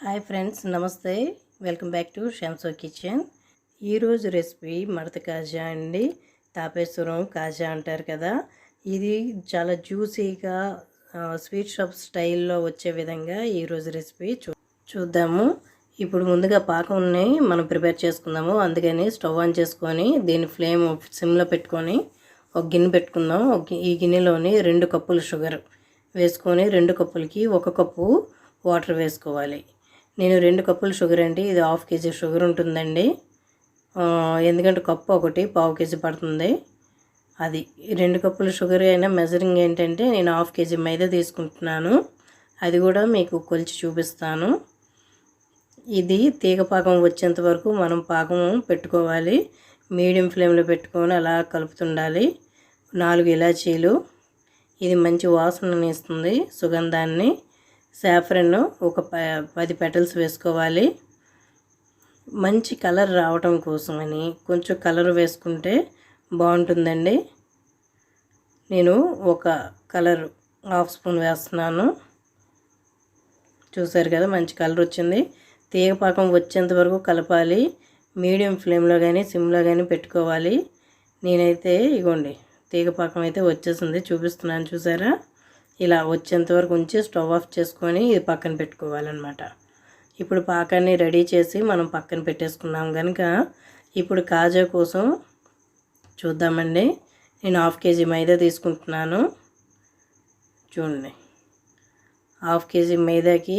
Hi friends నమస్తే. Welcome back to Shamso kitchen. ఈరోజు recipe మడత కాజా అండి. తాపేశ్వరం కాజా అంటారు కదా. ఇది చాలా జ్యూసీగా స్వీట్ షాప్ స్టైల్లో వచ్చే విధంగా ఈరోజు రెసిపీ చూ చూద్దాము. ఇప్పుడు ముందుగా పాకంని మనం ప్రిపేర్ చేసుకుందాము. అందుకని స్టవ్ ఆన్ చేసుకొని దీని ఫ్లేమ్ సిమ్లో పెట్టుకొని ఒక గిన్నె పెట్టుకుందాం. ఒక ఈ గిన్నెలోని రెండు కప్పులు షుగర్ వేసుకొని రెండు కప్పులకి ఒక కప్పు వాటర్ వేసుకోవాలి. నేను రెండు కప్పులు షుగర్ అండి ఇది హాఫ్ కేజీ షుగర్ ఉంటుందండి. ఎందుకంటే కప్పు ఒకటి పావు కేజీ పడుతుంది. అది రెండు కప్పులు షుగర్ అయినా మెజరింగ్ ఏంటంటే నేను హాఫ్ కేజీ మైదా తీసుకుంటున్నాను. అది కూడా మీకు కొలిచి చూపిస్తాను. ఇది తీగ పాకం వచ్చేంత వరకు మనం పాకం పెట్టుకోవాలి. మీడియం ఫ్లేమ్లో పెట్టుకొని అలా కలుపుతుండాలి. నాలుగు ఇలాచీలు. ఇది మంచి వాసనని ఇస్తుంది సుగంధాన్ని. సాఫ్రన్ ఒక ప పది పెటల్స్ వేసుకోవాలి. మంచి కలర్ రావటం కోసమని కొంచెం కలర్ వేసుకుంటే బాగుంటుందండి. నేను ఒక కలర్ హాఫ్ స్పూన్ వేస్తున్నాను. చూసారు కదా మంచి కలర్ వచ్చింది. తీగపాకం వచ్చేంత వరకు కలపాలి. మీడియం ఫ్లేమ్లో కానీ సిమ్లో కానీ పెట్టుకోవాలి. నేనైతే ఇగోండి తీగపాకం అయితే వచ్చేసింది చూపిస్తున్నాను చూసారా? ఇలా వచ్చేంత వరకు ఉంచి స్టవ్ ఆఫ్ చేసుకొని ఇది పక్కన పెట్టుకోవాలన్నమాట. ఇప్పుడు పాకాన్ని రెడీ చేసి మనం పక్కన పెట్టేసుకున్నాం కనుక ఇప్పుడు కాజా కోసం చూద్దామండి. నేను హాఫ్ కేజీ మైదా తీసుకుంటున్నాను. చూడండి. హాఫ్ కేజీ మైదాకి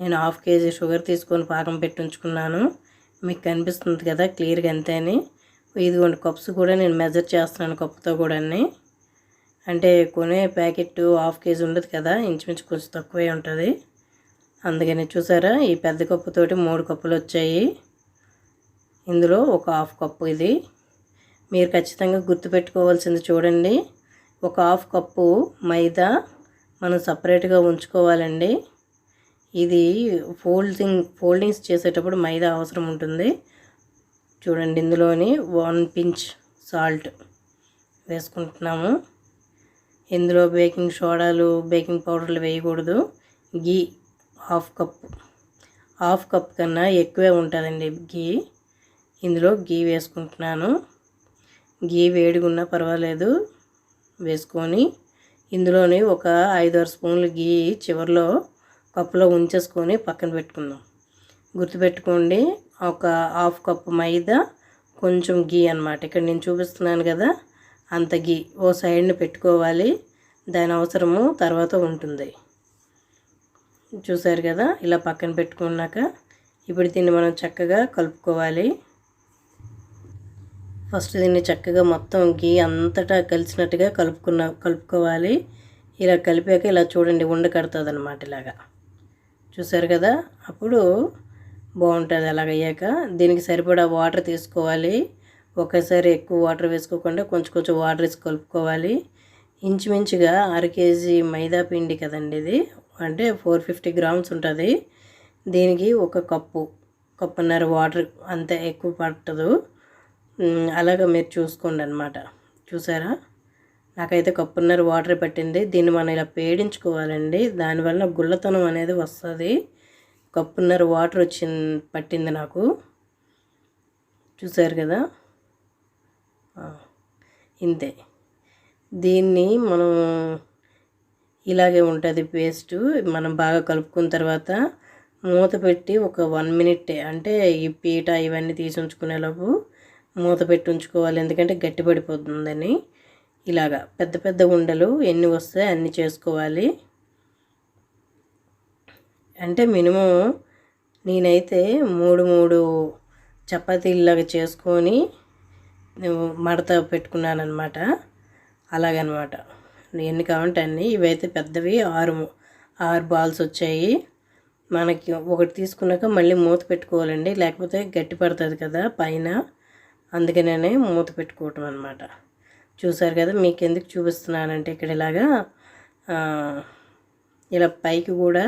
నేను హాఫ్ కేజీ షుగర్ తీసుకొని పాకం పెట్టించుకున్నాను. మీకు కనిపిస్తుంది కదా క్లియర్గా అంతే అని ఇదిగోండి కప్స్ కూడా నేను మెజర్ చేస్తున్నాను కప్పుతో కూడా అంటే కొనే ప్యాకెట్ హాఫ్ కేజీ ఉండదు కదా ఇంచుమించు కొంచెం తక్కువే ఉంటుంది. అందుకని చూసారా ఈ పెద్ద కప్పుతోటి మూడు కప్పులు వచ్చాయి. ఇందులో ఒక హాఫ్ కప్పు ఇది. మీరు ఖచ్చితంగా గుర్తుపెట్టుకోవాల్సింది చూడండి. ఒక హాఫ్ కప్పు మైదా మనం సపరేట్గా ఉంచుకోవాలండి. ఇది ఫోల్డింగ్ ఫోల్డింగ్స్ చేసేటప్పుడు మైదా అవసరం ఉంటుంది. చూడండి ఇందులోని వన్ పించ్ సాల్ట్ వేసుకుంటున్నాము. ఇందులో బేకింగ్ సోడాలు బేకింగ్ పౌడర్లు వేయకూడదు. Ghee half cup. Half cup కన్నా ఎక్కువే ఉంటుందండి గీ. ఇందులో గీ వేసుకుంటున్నాను. గీ వేడిగున్నా పర్వాలేదు. వేసుకొని ఇందులోని ఒక ఐదు ఆరు స్పూన్లు గీ చివరిలో కప్పులో ఉంచేసుకొని పక్కన పెట్టుకుందాం. గుర్తుపెట్టుకోండి ఒక హాఫ్ కప్ మైదా కొంచెం గీ అన్నమాట. ఇక్కడ నేను చూపిస్తున్నాను కదా అంత గీ ఓ సైడ్ని పెట్టుకోవాలి. దాని అవసరము తర్వాత ఉంటుంది. చూసారు కదా? ఇలా పక్కన పెట్టుకున్నాక ఇప్పుడు దీన్ని మనం చక్కగా కలుపుకోవాలి. ఫస్ట్ దీన్ని చక్కగా మొత్తం గీ అంతటా కలిసినట్టుగా కలుపుకున్న కలుపుకోవాలి. ఇలా కలిపాక ఇలా చూడండి ఉండ కడుతుంది అనమాట ఇలాగా. చూసారు కదా? అప్పుడు బాగుంటుంది అలాగయ్యాక దీనికి సరిపడా వాటర్ తీసుకోవాలి. ఒకేసారి ఎక్కువ వాటర్ వేసుకోకుండా కొంచెం కొంచెం వాటర్ వేసి కలుపుకోవాలి. ఇంచుమించుగా అర కేజీ మైదా పిండి కదండి ఇది. అంటే ఫోర్ ఫిఫ్టీ గ్రామ్స్ ఉంటుంది. దీనికి ఒక కప్పు కప్పున్నర వాటర్ అంత ఎక్కువ పట్టదు. అలాగా అలాగ మీరు చూసుకోండి అనమాట చూసారా? నాకైతే కప్పున్నర వాటర్ పట్టింది. దీన్ని మనం ఇలా పేడించుకోవాలండి. దానివల్ల గుల్లతనం అనేది వస్తుంది. కప్పున్నర వాటర్ వచ్చింది పట్టింది నాకు. చూసారు కదా? ఇంతే. దీన్ని మనం ఇలాగే ఉంటుంది పేస్టు. మనం బాగా కలుపుకున్న తర్వాత మూత పెట్టి ఒక వన్ మినిట్ అంటే ఈ పీట ఇవన్నీ తీసి ఉంచుకునేలోపు మూత పెట్టి ఉంచుకోవాలి. ఎందుకంటే గట్టిపడిపోతుందని ఇలాగా పెద్ద పెద్ద ఉండలు ఎన్ని వస్తాయి అన్ని చేసుకోవాలి. అంటే మినిమం నేనైతే మూడు మూడు చపాతీలాగా చేసుకొని మడత పెట్టుకున్నాను అనమాట అలాగనమాట. ఎన్ని కావాలంటే అన్ని. ఇవైతే పెద్దవి ఆరు ఆరు బాల్స్ వచ్చాయి. మనకి ఒకటి తీసుకున్నాక మళ్ళీ మూత పెట్టుకోవాలండి. లేకపోతే గట్టి పడుతుంది కదా పైన. అందుకనే మూత పెట్టుకోవటం అనమాట చూసారు కదా మీకు ఎందుకు చూపిస్తున్నానంటే ఇక్కడ ఇలాగా ఇలా పైకి కూడా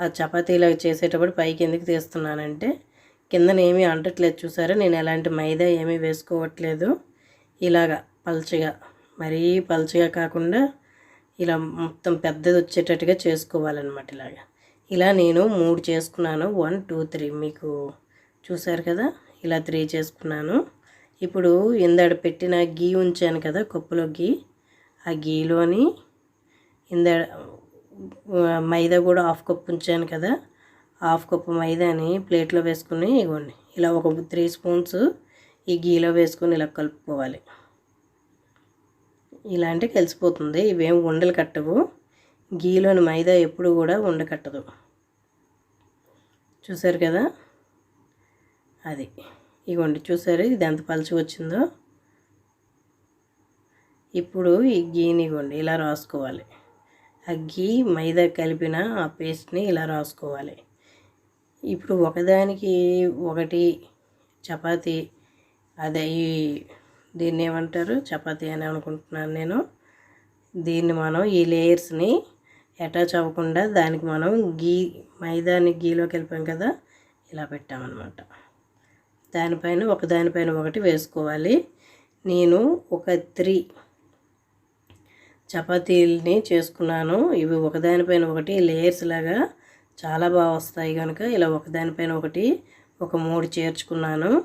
ఆ చపాతీలాగా చేసేటప్పుడు పైకి ఎందుకు తీస్తున్నానంటే కిందనేమీ అంటట్లేదు చూసారా? నేను ఎలాంటి మైదా ఏమీ వేసుకోవట్లేదు. ఇలాగా పల్చగా మరీ పల్చగా కాకుండా ఇలా మొత్తం పెద్దది వచ్చేటట్టుగా చేసుకోవాలన్నమాట ఇలాగా. ఇలా నేను మూడు చేసుకున్నాను. వన్ టూ త్రీ మీకు చూసారు కదా? ఇలా త్రీ చేసుకున్నాను. ఇప్పుడు ఇందాడ పెట్టిన గీ ఉంచాను కదా కప్పులో గీ. ఆ గీలోని ఇందాడ మైదా కూడా హాఫ్ కప్ ఉంచాను కదా. హాఫ్ కప్ మైదాని ప్లేట్లో వేసుకుని ఇవ్వండి ఇలా ఒక త్రీ స్పూన్స్ ఈ గీలో వేసుకొని ఇలా కలుపుకోవాలి. ఇలా అంటే కలిసిపోతుంది. ఇవేం ఉండలు కట్టవు. గీలోని మైదా ఎప్పుడు కూడా ఉండకట్టదు చూసారు కదా? అది. ఇగోండి చూసారు? ఇది ఎంత పలుచు వచ్చిందో? ఇప్పుడు ఈ గీని ఇవ్వండి ఇలా రాసుకోవాలి. ఆ గీ మైదా కలిపిన ఆ పేస్ట్ని ఇలా రాసుకోవాలి. ఇప్పుడు ఒకదానికి ఒకటి చపాతి అదే ఈ దీన్ని ఏమంటారు? చపాతి అని అనుకుంటున్నాను నేను. దీన్ని మనం ఈ లేయర్స్ని అటాచ్ అవ్వకుండా దానికి మనం గీ మైదాని గీలో వెళ్ళిపోయాం కదా ఇలా పెట్టామన్నమాట. దానిపైన ఒకదానిపైన ఒకటి వేసుకోవాలి. నేను ఒక త్రీ చపాతీలని చేసుకున్నాను. ఇవి ఒకదానిపైన ఒకటి లేయర్స్ లాగా చాలా బాగా వస్తాయి కనుక ఇలా ఒకదానిపైన ఒకటి ఒక మూడు చేర్చుకున్నాను.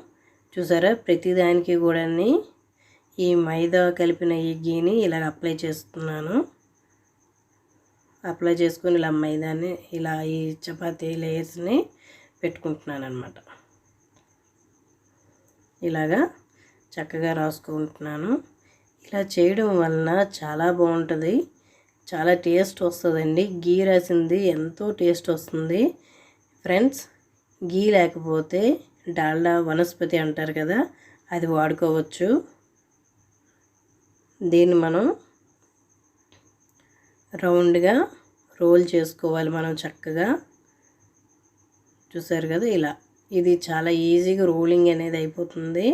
చూసారా? ప్రతిదానికి కూడా ఈ మైదా కలిపిన ఈ గీని ఇలా అప్లై చేస్తున్నాను. అప్లై చేసుకొని ఇలా మైదాన్ని ఇలా ఈ చపాతీ లేయర్స్ని పెట్టుకుంటున్నాను అనమాట ఇలాగా చక్కగా రాసుకుంటున్నాను. ఇలా చేయడం వలన చాలా బాగుంటుంది. చాలా టేస్ట్ వస్తుందండి. గీ రాసింది ఎంతో టేస్ట్ వస్తుంది. ఫ్రెండ్స్ గీ లేకపోతే డాల్డా వనస్పతి అంటారు కదా అది వాడుకోవచ్చు. దీన్ని మనం రౌండ్గా రోల్ చేసుకోవాలి మనం చక్కగా. చూసారు కదా ఇలా. ఇది చాలా ఈజీగా రోలింగ్ అనేది అయిపోతుంది.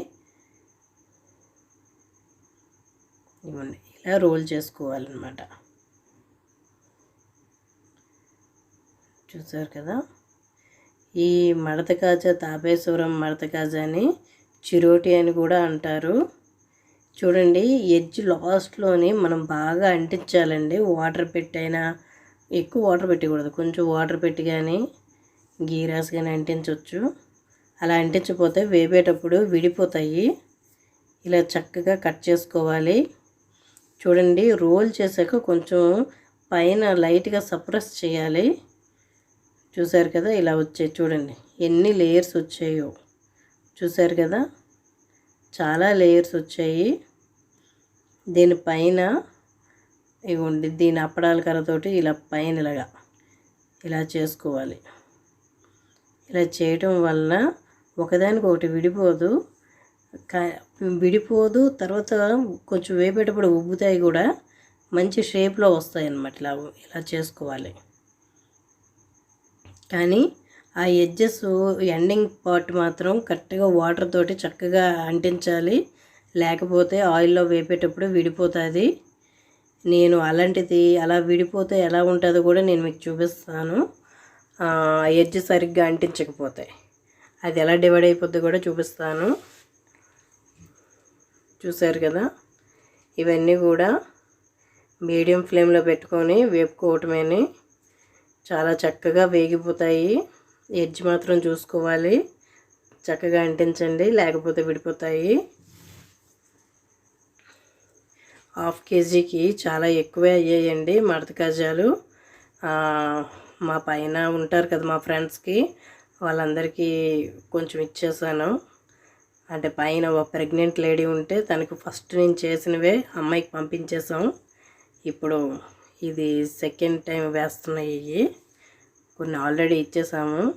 ఇవ్వండి ఇలా రోల్ చేసుకోవాలన్నమాట. చూసారు కదా? ఈ మడతకాజా తాపేశ్వరం మడతకాజా అని చిరోటి అని కూడా అంటారు. చూడండి ఎడ్జ్ లాస్ట్లోని మనం బాగా అంటించాలండి. వాటర్ పెట్టైనా ఎక్కువ వాటర్ పెట్టకూడదు. కొంచెం వాటర్ పెట్టి కానీ గీరాస్ కానీ అంటించవచ్చు అలా అంటించకపోతే వేపేటప్పుడు విడిపోతాయి. ఇలా చక్కగా కట్ చేసుకోవాలి. చూడండి రోల్ చేశాక కొంచెం పైన లైట్గా సప్రెస్ చేయాలి. చూసారు కదా ఇలా వచ్చాయి చూడండి. ఎన్ని లేయర్స్ వచ్చాయో. చూసారు కదా? చాలా లేయర్స్ వచ్చాయి. దీనిపైన ఇవ్వండి దీని అప్పడాల కర్రతోటి ఇలా పైన ఇలాగా ఇలా చేసుకోవాలి. ఇలా చేయటం వలన ఒకదానికి ఒకటి విడిపోదు. విడిపోదు తర్వాత కొంచెం వేపేటప్పుడు ఉబ్బుతాయి కూడా. మంచి షేప్లో వస్తాయి అన్నమాట ఇలా ఇలా చేసుకోవాలి. కానీ ఆ ఎడ్జెస్ ఎండింగ్ పార్ట్ మాత్రం కరెక్ట్గా వాటర్ తోటి చక్కగా అంటించాలి. లేకపోతే ఆయిల్లో వేపేటప్పుడు విడిపోతుంది. నేను అలాంటిది అలా విడిపోతే ఎలా ఉంటుందో కూడా నేను మీకు చూపిస్తాను. ఎడ్జ్ సరిగ్గా అంటించకపోతే. అది ఎలా డివైడ్ అయిపోద్ది కూడా చూపిస్తాను. చూసారు కదా? ఇవన్నీ కూడా మీడియం ఫ్లేమ్లో పెట్టుకొని వేపుకోవటమేని చాలా చక్కగా వేగిపోతాయి. ఎడ్జ్ మాత్రం చూసుకోవాలి. చక్కగా అంటించండి లేకపోతే విడిపోతాయి. హాఫ్ కేజీకి చాలా ఎక్కువే అయ్యాయండి మడత కాజాలు. మా పైన ఉంటారు కదా మా ఫ్రెండ్స్కి వాళ్ళందరికీ కొంచెం ఇచ్చేసాను. అంటే పైన ఒక ప్రెగ్నెంట్ లేడీ ఉంటే తనకు ఫస్ట్ నేను చేసినవే అమ్మాయికి పంపించేసాం. ఇప్పుడు ఇది సెకండ్ టైం వేస్తున్నాయి కొన్ని ఆల్రెడీ ఇచ్చేసాము.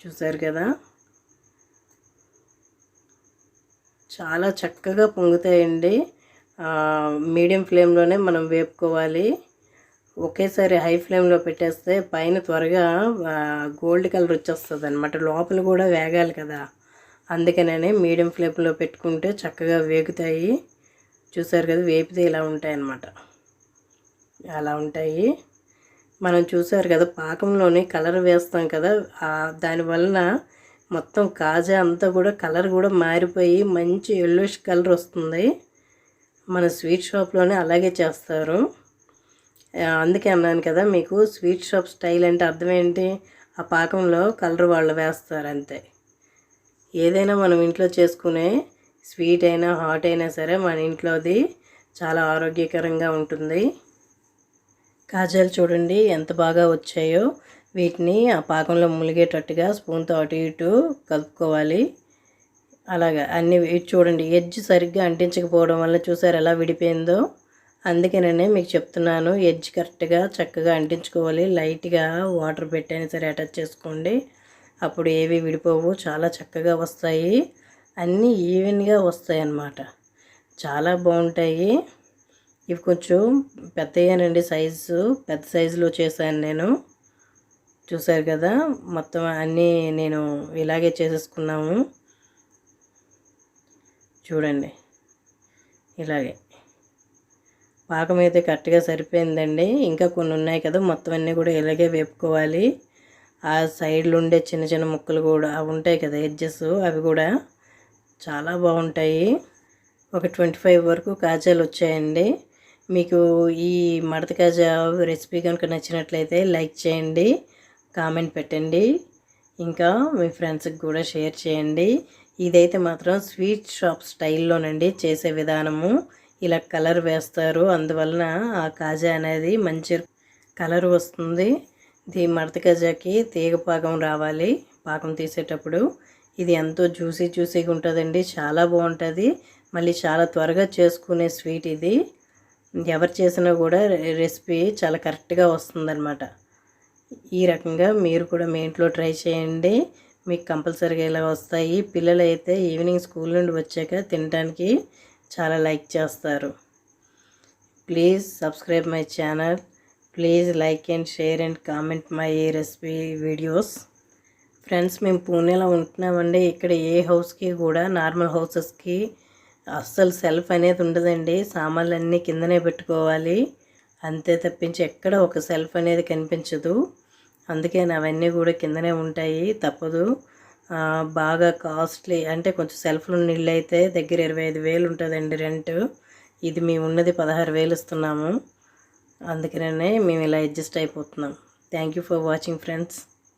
చూసారు కదా? చాలా చక్కగా పొంగుతాయండి. మీడియం ఫ్లేమ్లోనే మనం వేపుకోవాలి. ఒకేసారి హై ఫ్లేమ్లో పెట్టేస్తే పైన త్వరగా గోల్డ్ కలర్ వచ్చేస్తుంది అనమాట లోపల కూడా వేగాలి కదా. అందుకనే మీడియం ఫ్లేమ్లో పెట్టుకుంటే చక్కగా వేగుతాయి. చూసారు కదా వేపితే ఇలా ఉంటాయన్నమాట. అలా ఉంటాయి. మనం చూసారు కదా పాకంలోనే కలర్ వేస్తాం కదా దానివలన మొత్తం కాజా అంతా కూడా కలర్ కూడా మారిపోయి మంచి ఎల్లోష్ కలర్ వస్తుంది. మన స్వీట్ షాప్లోనే అలాగే చేస్తారు. అందుకే అన్నాను కదా మీకు స్వీట్ షాప్ స్టైల్ అంటే అర్థం ఏంటి? ఆ పాకంలో కలర్ వాళ్ళు వేస్తారు అంతే. ఏదైనా మనం ఇంట్లో చేసుకునే స్వీట్ అయినా హాట్ అయినా సరే మన ఇంట్లోది చాలా ఆరోగ్యకరంగా ఉంటుంది. కాజాలు చూడండి ఎంత బాగా వచ్చాయో. వీటిని ఆ పాకంలో ములిగేటట్టుగా స్పూన్తో అటు ఇటు కలుపుకోవాలి. అలాగా అన్ని చూడండి ఎడ్జ్ సరిగ్గా అంటించకపోవడం వల్ల చూసారు ఎలా విడిపోయిందో? అందుకేననే మీకు చెప్తున్నాను ఎడ్జ్ కరెక్ట్గా చక్కగా అంటించుకోవాలి. లైట్గా వాటర్ పెట్టైనా సరే అటాచ్ చేసుకోండి. అప్పుడు ఏవి విడిపోవు చాలా చక్కగా వస్తాయి. అన్నీ ఈవెన్గా వస్తాయి అన్నమాట చాలా బాగుంటాయి. ఇవి కొంచెం పెద్దయ్యానండి సైజు. పెద్ద సైజులో చేశాను నేను. చూసారు కదా? మొత్తం అన్నీ నేను ఇలాగే చేసేసుకున్నాము. చూడండి. ఇలాగే. పాకం అయితే కరెక్ట్గా సరిపోయిందండి. ఇంకా కొన్ని ఉన్నాయి కదా? మొత్తం అన్నీ కూడా ఇలాగే వేపుకోవాలి. ఆ సైడ్లో ఉండే చిన్న చిన్న ముక్కలు కూడా అవి ఉంటాయి కదా ఎడ్జెస్ అవి కూడా. చాలా బాగుంటాయి. ఒక ట్వంటీ ఫైవ్ వరకు కాజాలు వచ్చాయండి. మీకు ఈ మడత కాజా రెసిపీ కనుక నచ్చినట్లయితే లైక్ చేయండి కామెంట్ పెట్టండి. ఇంకా మీ ఫ్రెండ్స్కి కూడా షేర్ చేయండి. ఇదైతే మాత్రం స్వీట్ షాప్ స్టైల్లోనండి చేసే విధానము. ఇలా కలర్ వేస్తారు. అందువలన ఆ కాజా అనేది మంచి కలర్ వస్తుంది. ఇది మడత కాజాకి తీగ పాకం రావాలి. పాకం తీసేటప్పుడు ఇది ఎంతో జ్యూసీ జ్యూసీగా ఉంటుందండి. చాలా బాగుంటుంది. మళ్ళీ చాలా త్వరగా చేసుకునే స్వీట్ ఇది. ఎవరు చేసినా కూడా రెసిపీ చాలా కరెక్ట్గా వస్తుందన్నమాట. ఈ రకంగా మీరు కూడా మీ ఇంట్లో ట్రై చేయండి. మీకు కంపల్సరీగా ఇలా వస్తాయి. పిల్లలు అయితే ఈవినింగ్ స్కూల్ నుండి వచ్చాక తినడానికి చాలా లైక్ చేస్తారు. Please subscribe my channel. Please like and share and comment my recipe videos. Friends మేము పూణేలో ఉంటున్నామండి. ఇక్కడ ఏ హౌస్కి కూడా నార్మల్ హౌసెస్కి అస్సలు సెల్ఫ్ అనేది ఉండదండి. సామాన్లు అన్నీ కిందనే పెట్టుకోవాలి. అంతే తప్పించి ఎక్కడ ఒక సెల్ఫ్ అనేది కనిపించదు. అందుకే అవన్నీ కూడా కిందనే ఉంటాయి. తప్పదు. బాగా కాస్ట్లీ అంటే కొంచెం సెల్ఫ్లు నీళ్ళు అయితే దగ్గర ఇరవై ఐదు వేలు ఉంటుందండి రెంట్. ఇది మేము ఉన్నది పదహారు వేలు ఇస్తున్నాము. అందుకనే మేము ఇలా అడ్జస్ట్ అయిపోతున్నాం. Thank you for watching friends.